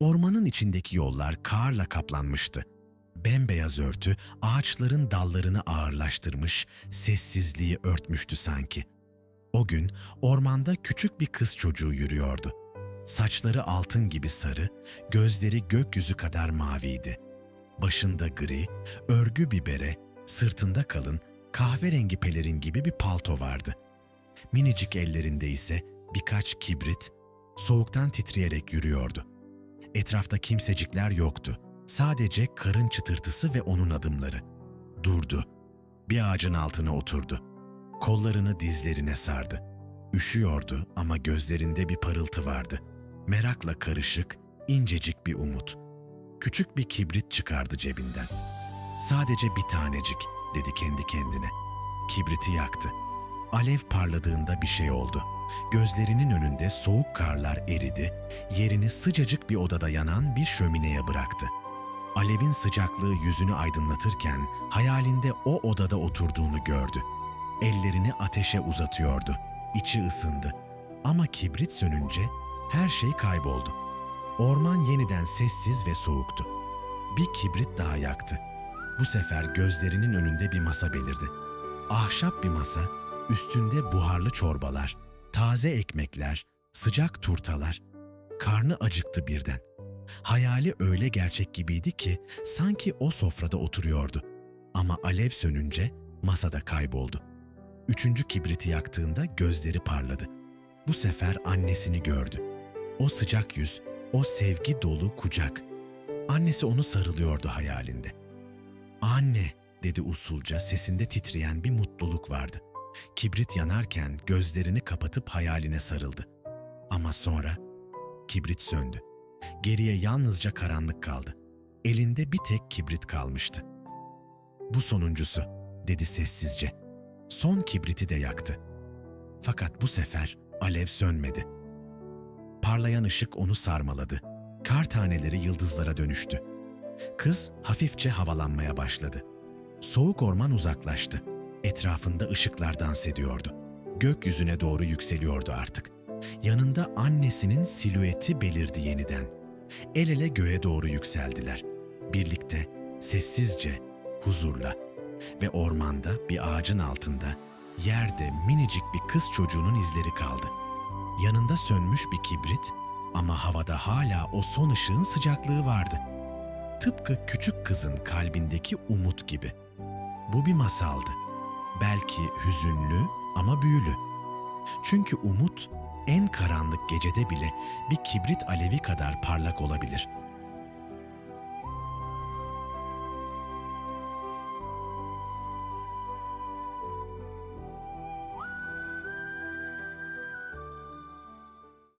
Ormanın içindeki yollar karla kaplanmıştı. Bembeyaz örtü ağaçların dallarını ağırlaştırmış, sessizliği örtmüştü sanki. O gün ormanda küçük bir kız çocuğu yürüyordu. Saçları altın gibi sarı, gözleri gökyüzü kadar maviydi. Başında gri, örgü bir bere, sırtında kalın, kahverengi pelerin gibi bir palto vardı. Minicik ellerinde ise birkaç kibrit, soğuktan titreyerek yürüyordu. Etrafta kimsecikler yoktu. Sadece karın çıtırtısı ve onun adımları. Durdu. Bir ağacın altına oturdu. Kollarını dizlerine sardı. Üşüyordu ama gözlerinde bir parıltı vardı. Merakla karışık, incecik bir umut. Küçük bir kibrit çıkardı cebinden. Sadece bir tanecik, dedi kendi kendine. Kibriti yaktı. Alev parladığında bir şey oldu. Gözlerinin önünde soğuk karlar eridi, yerini sıcacık bir odada yanan bir şömineye bıraktı. Alevin sıcaklığı yüzünü aydınlatırken hayalinde o odada oturduğunu gördü. Ellerini ateşe uzatıyordu. İçi ısındı. Ama kibrit sönünce her şey kayboldu. Orman yeniden sessiz ve soğuktu. Bir kibrit daha yaktı. Bu sefer gözlerinin önünde bir masa belirdi. Ahşap bir masa, üstünde buharlı çorbalar, taze ekmekler, sıcak turtalar. Karnı acıktı birden. Hayali öyle gerçek gibiydi ki sanki o sofrada oturuyordu. Ama alev sönünce masada kayboldu. Üçüncü kibriti yaktığında gözleri parladı. Bu sefer annesini gördü. O sıcak yüz, o sevgi dolu kucak. Annesi onu sarılıyordu hayalinde. Anne dedi usulca sesinde titreyen bir mutluluk vardı. Kibrit yanarken gözlerini kapatıp hayaline sarıldı. Ama sonra kibrit söndü. Geriye yalnızca karanlık kaldı. Elinde bir tek kibrit kalmıştı. Bu sonuncusu, dedi sessizce. Son kibriti de yaktı. Fakat bu sefer alev sönmedi. Parlayan ışık onu sarmaladı. Kar taneleri yıldızlara dönüştü. Kız hafifçe havalanmaya başladı. Soğuk orman uzaklaştı. Etrafında ışıklar dans ediyordu. Gökyüzüne doğru yükseliyordu artık. Yanında annesinin silüeti belirdi yeniden. El ele göğe doğru yükseldiler. Birlikte, sessizce, huzurla ve ormanda bir ağacın altında yerde minicik bir kız çocuğunun izleri kaldı. Yanında sönmüş bir kibrit ama havada hala o son ışığın sıcaklığı vardı. Tıpkı küçük kızın kalbindeki umut gibi. Bu bir masaldı. Belki hüzünlü ama büyülü. Çünkü umut en karanlık gecede bile bir kibrit alevi kadar parlak olabilir.